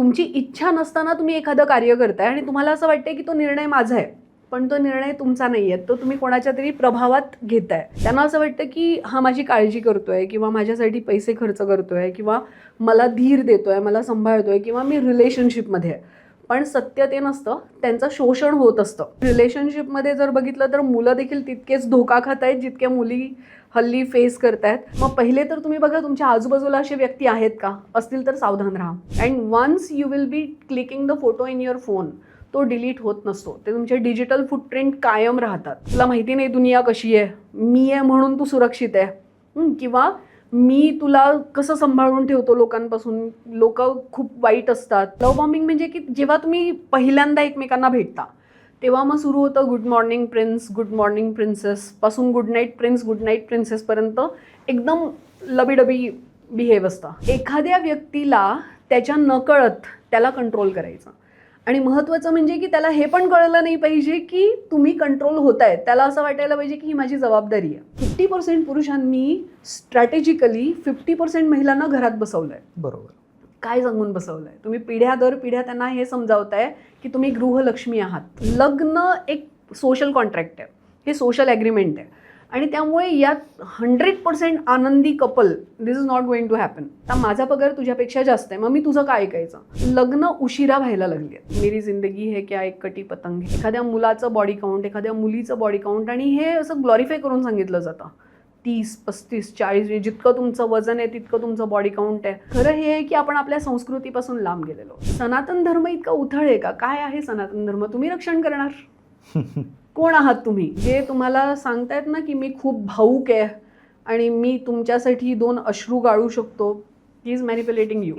तुमची इच्छा नसताना तुम्ही एखादं कार्य करताय आणि तुम्हाला असं वाटतंय की तो निर्णय माझा आहे पण तो निर्णय तुमचा नाही आहे तो तुम्ही कोणाच्या तरी प्रभावात घेताय. त्यांना असं वाटतं की हा माझी काळजी करतोय किंवा माझ्यासाठी पैसे खर्च करतोय किंवा मला धीर देतोय मला सांभाळतोय किंवा मी रिलेशनशिपमध्ये आहे. पण सत्य ते नसतं त्यांचं शोषण होत असतं. रिलेशनशिपमध्ये जर बघितलं तर मुलं देखील तितकेच धोका खात आहेत जितक्या मुली हल्ली फेस करतायत. मग पहिले तर तुम्ही बघा तुमच्या आजूबाजूला असे व्यक्ती आहेत का? असतील तर सावधान राहा. And once you will be clicking the photo in your phone तो डिलीट होत नसतो. ते तुमचे डिजिटल फुटप्रिंट कायम राहतात. तुला माहिती नाही दुनिया कशी आहे मी आहे म्हणून तू सुरक्षित आहे. किंवा मी तुला कसं सांभाळून ठेवतो लोकांपासून? लोक खूप वाईट असतात. लव बॉम्बिंग म्हणजे की जेव्हा तुम्ही पहिल्यांदा एकमेकांना भेटता तेव्हा मग सुरू होतं good morning prince good morning princess पासून good night prince good night प्रिन्सेसपर्यंत एकदम लबीडबी बिहेव असतं. एखाद्या व्यक्तीला त्याच्या नकळत त्याला कंट्रोल करायचं. आणि महत्त्वाचं म्हणजे की त्याला हे पण कळलं नाही पाहिजे की तुम्ही कंट्रोल होत आहेत त्याला असं वाटायला पाहिजे की ही माझी जबाबदारी आहे. फिफ्टी पर्सेंट पुरुषांनी स्ट्रॅटेजिकली फिफ्टी पर्सेंट महिलांना घरात बसवलं आहे बरोबर. काय सांगून बसवलंय? तुम्ही पिढ्या दर पिढ्या त्यांना हे समजावताय की तुम्ही गृहलक्ष्मी आहात. लग्न एक सोशल कॉन्ट्रॅक्ट आहे. हे सोशल ॲग्रीमेंट आहे. आणि त्यामुळे यात हंड्रेड पर्सेंट आनंदी couple this is not going to happen आता माझा पगार तुझ्यापेक्षा जास्त आहे मग मी तुझं काय ऐकायचं? लग्न उशिरा व्हायला लागली आहेत. मेरी जिंदगी हे क्या एक कटी पतंग एखाद्या मुलाचं बॉडी काउंट एखाद्या मुलीचं बॉडी काउंट आणि हे असं ग्लॉरीफाय करून सांगितलं जातं. तीस पस्तीस चाळीस म्हणजे जितकं तुमचं वजन आहे तितकं तुमचं बॉडी काउंट आहे. खरं हे आहे की आपण आपल्या संस्कृतीपासून लांब गेलेलो सनातन धर्म इतका उथळ आहे का? काय आहे सनातन धर्म? तुम्ही रक्षण करणार? कोण आहात तुम्ही? जे तुम्हाला सांगतायत ना की मी खूप भाऊक आहे आणि मी तुमच्यासाठी दोन अश्रू गाळू शकतो ही इज मॅनिप्युलेटिंग यू